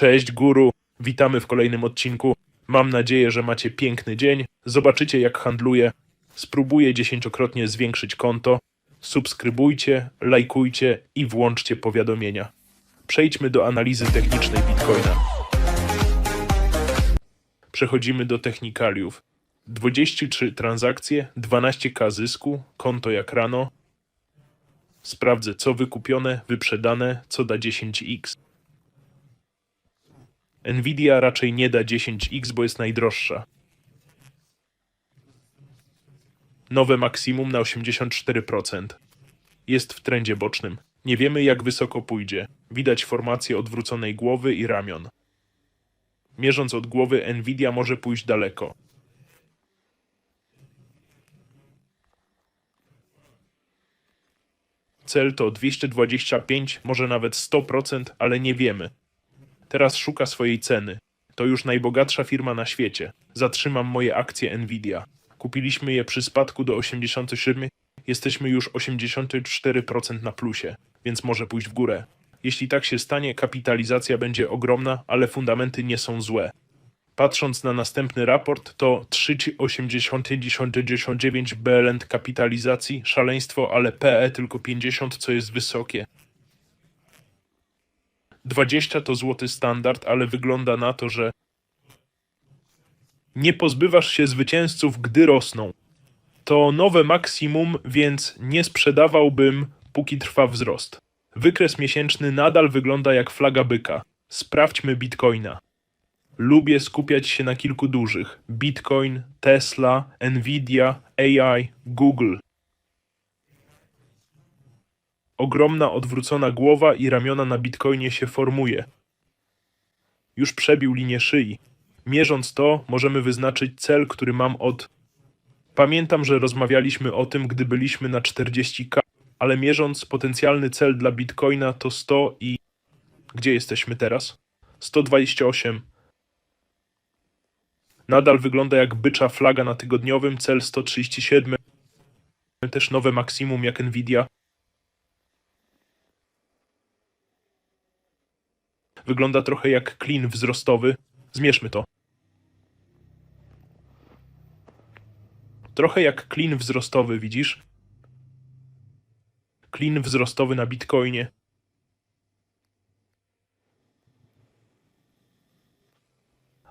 Cześć guru, witamy w kolejnym odcinku. Mam nadzieję, że macie piękny dzień. Zobaczycie jak handluję. Spróbuję dziesięciokrotnie zwiększyć konto. Subskrybujcie, lajkujcie i włączcie powiadomienia. Przejdźmy do analizy technicznej Bitcoina. Przechodzimy do technikaliów. 23 transakcje, 12k zysku, konto jak rano. Sprawdzę co wykupione, wyprzedane, co da 10x. Nvidia raczej nie da 10x, bo jest najdroższa. Nowe maksimum na 84%. Jest w trendzie bocznym. Nie wiemy jak wysoko pójdzie. Widać formację odwróconej głowy i ramion. Mierząc od głowy, Nvidia może pójść daleko. Cel to 225, może nawet 100%, ale nie wiemy. Teraz szuka swojej ceny. To już najbogatsza firma na świecie. Zatrzymam moje akcje Nvidia. Kupiliśmy je przy spadku do 87. Jesteśmy już 84% na plusie, więc może pójść w górę. Jeśli tak się stanie, kapitalizacja będzie ogromna, ale fundamenty nie są złe. Patrząc na następny raport, to 3,89 BLN kapitalizacji, szaleństwo, ale PE tylko 50, co jest wysokie. 20 to złoty standard, ale wygląda na to, że nie pozbywasz się zwycięzców, gdy rosną. To nowe maksimum, więc nie sprzedawałbym, póki trwa wzrost. Wykres miesięczny nadal wygląda jak flaga byka. Sprawdźmy Bitcoina. Lubię skupiać się na kilku dużych: Bitcoin, Tesla, Nvidia, AI, Google. Ogromna odwrócona głowa i ramiona na Bitcoinie się formuje. Już przebił linię szyi. Mierząc to, możemy wyznaczyć cel, który mam od. Pamiętam, że rozmawialiśmy o tym, gdy byliśmy na 40k, ale mierząc potencjalny cel dla Bitcoina to 100 i. Gdzie jesteśmy teraz? 128. Nadal wygląda jak bycza flaga na tygodniowym, cel 137. Też nowe maksimum jak Nvidia. Wygląda trochę jak klin wzrostowy. Zmierzmy to. Trochę jak klin wzrostowy, widzisz? Klin wzrostowy na Bitcoinie.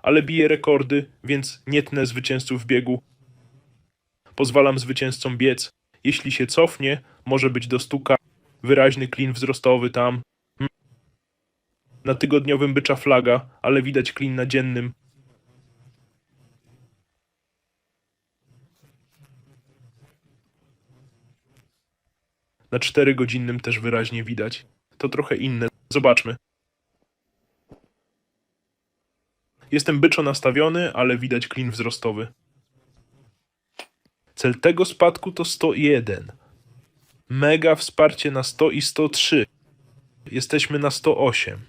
Ale bije rekordy, więc nie tnę zwycięzców biegu. Pozwalam zwycięzcom biec. Jeśli się cofnie, może być do stuka. Wyraźny klin wzrostowy tam. Na tygodniowym bycza flaga, ale widać klin na dziennym. Na czterygodzinnym też wyraźnie widać. To trochę inne. Zobaczmy. Jestem byczo nastawiony, ale widać klin wzrostowy. Cel tego spadku to 101. Mega wsparcie na 100 i 103. Jesteśmy na 108.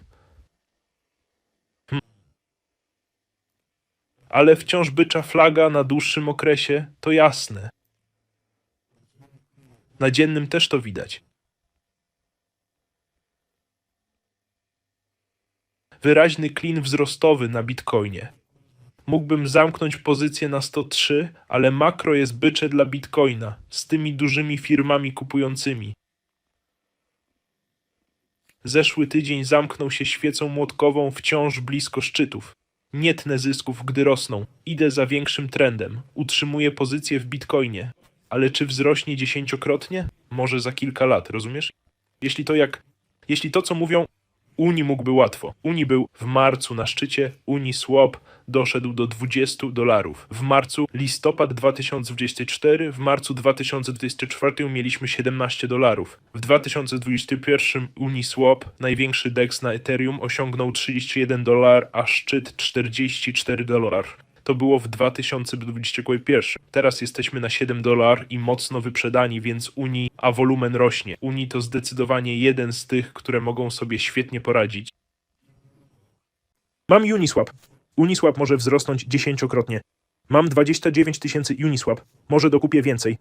ale wciąż bycza flaga na dłuższym okresie, to jasne. Na dziennym też to widać. Wyraźny klin wzrostowy na bitcoinie. Mógłbym zamknąć pozycję na 103, ale makro jest bycze dla bitcoina z tymi dużymi firmami kupującymi. Zeszły tydzień zamknął się świecą młotkową wciąż blisko szczytów. Nie tnę zysków, gdy rosną. Idę za większym trendem. Utrzymuję pozycję w bitcoinie. Ale czy wzrośnie dziesięciokrotnie? Może za kilka lat, rozumiesz? Jeśli to jak. Jeśli to, co mówią, Uni mógłby łatwo. Uni był w marcu na szczycie, Uni Swap doszedł do 20 dolarów. W marcu, listopad 2024, w marcu 2024 mieliśmy 17 dolarów. W 2021 Uniswap, największy DEX na Ethereum, osiągnął 31 dolar, a szczyt 44 dolar. To było w 2021. Teraz jesteśmy na 7 dolar i mocno wyprzedani, więc Uni, a wolumen rośnie. Uni to zdecydowanie jeden z tych, które mogą sobie świetnie poradzić. Mam Uniswap. Uniswap może wzrosnąć dziesięciokrotnie. Mam 29 tysięcy Uniswap. Może dokupię więcej.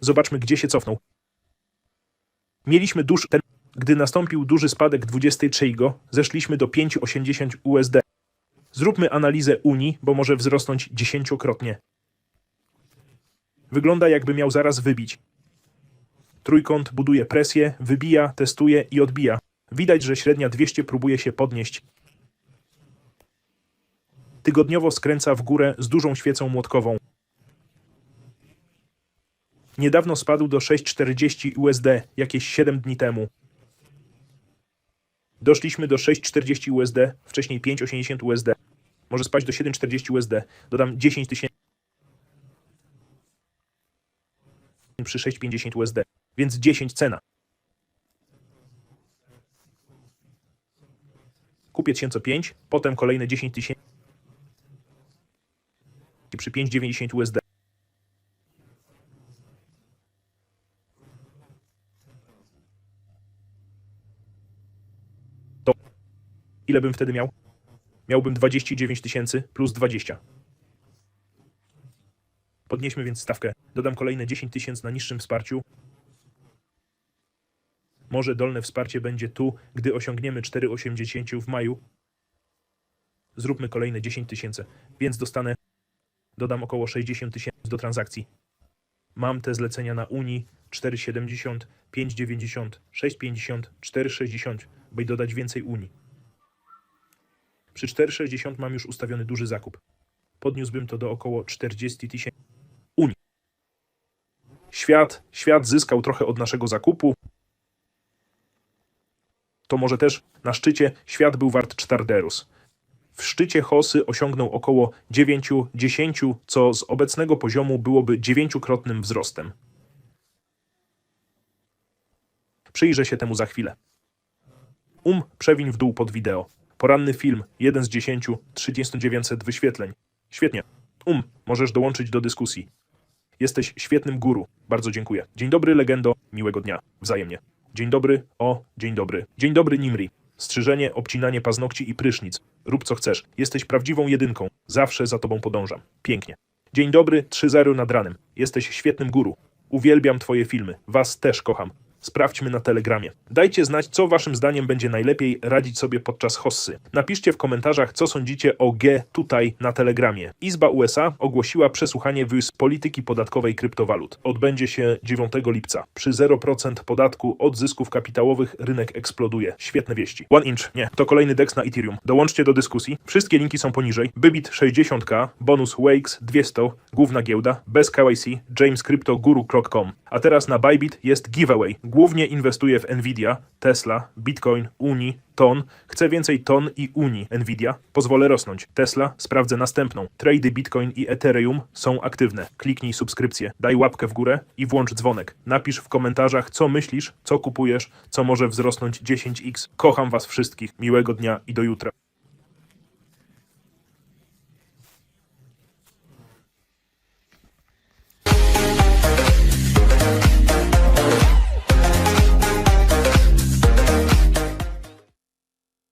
Zobaczmy, gdzie się cofnął. Mieliśmy dusz ten Gdy nastąpił duży spadek 23 go, zeszliśmy do 5,80 USD. Zróbmy analizę Unii, bo może wzrosnąć dziesięciokrotnie. Wygląda jakby miał zaraz wybić. Trójkąt buduje presję, wybija, testuje i odbija. Widać, że średnia 200 próbuje się podnieść. Tygodniowo skręca w górę z dużą świecą młotkową. Niedawno spadł do 6,40 USD, jakieś 7 dni temu. Doszliśmy do 6,40 USD, wcześniej 5,80 USD. Może spaść do 7,40 USD. Dodam 10 tysięcy przy 6,50 USD, więc 10 cena. Kupię 1005, potem kolejne 10 tysięcy przy 5,90 USD. To ile bym wtedy miał? Miałbym 29 tysięcy plus 20. Podnieśmy więc stawkę. Dodam kolejne 10 tysięcy na niższym wsparciu. Może dolne wsparcie będzie tu, gdy osiągniemy 4,80 w maju. Zróbmy kolejne 10 tysięcy, więc dostanę, dodam około 60 tysięcy do transakcji. Mam te zlecenia na Unii 4,70, 5,90, 6,50, 4,60, by dodać więcej Unii. Przy 4,60 mam już ustawiony duży zakup. Podniósłbym to do około 40 tysięcy. Unii. Świat, świat zyskał trochę od naszego zakupu. To może też na szczycie świat był wart cztarderus. W szczycie Hosy osiągnął około 9-10, co z obecnego poziomu byłoby dziewięciokrotnym wzrostem. Przyjrzę się temu za chwilę. Um przewiń w dół pod wideo. Poranny film, 1 z 10, 3900 wyświetleń. Świetnie. Um, możesz dołączyć do dyskusji. Jesteś świetnym guru. Bardzo dziękuję. Dzień dobry, legendo. Miłego dnia. Wzajemnie. Dzień dobry. O, dzień dobry. Dzień dobry, Nimri. Strzyżenie, obcinanie paznokci i prysznic. Rób co chcesz. Jesteś prawdziwą jedynką. Zawsze za tobą podążam. Pięknie. Dzień dobry, 3-0 nad ranem. Jesteś świetnym guru. Uwielbiam twoje filmy. Was też kocham. Sprawdźmy na Telegramie. Dajcie znać, co waszym zdaniem będzie najlepiej radzić sobie podczas hossy. Napiszcie w komentarzach, co sądzicie o G tutaj na Telegramie. Izba USA ogłosiła przesłuchanie w z polityki podatkowej kryptowalut. Odbędzie się 9 lipca. Przy 0% podatku od zysków kapitałowych rynek eksploduje. Świetne wieści. One Inch. Nie, to kolejny DEX na Ethereum. Dołączcie do dyskusji. Wszystkie linki są poniżej. Bybit 60k, bonus Wakes 200, główna giełda, bez KYC, jamescryptoguru.com. A teraz na Bybit jest giveaway. Głównie inwestuję w Nvidia, Tesla, Bitcoin, Uni, TON. Chcę więcej TON i Uni Nvidia. Pozwolę rosnąć. Tesla, sprawdzę następną. Trady Bitcoin i Ethereum są aktywne. Kliknij subskrypcję, daj łapkę w górę i włącz dzwonek. Napisz w komentarzach, co myślisz, co kupujesz, co może wzrosnąć 10x. Kocham was wszystkich. Miłego dnia i do jutra.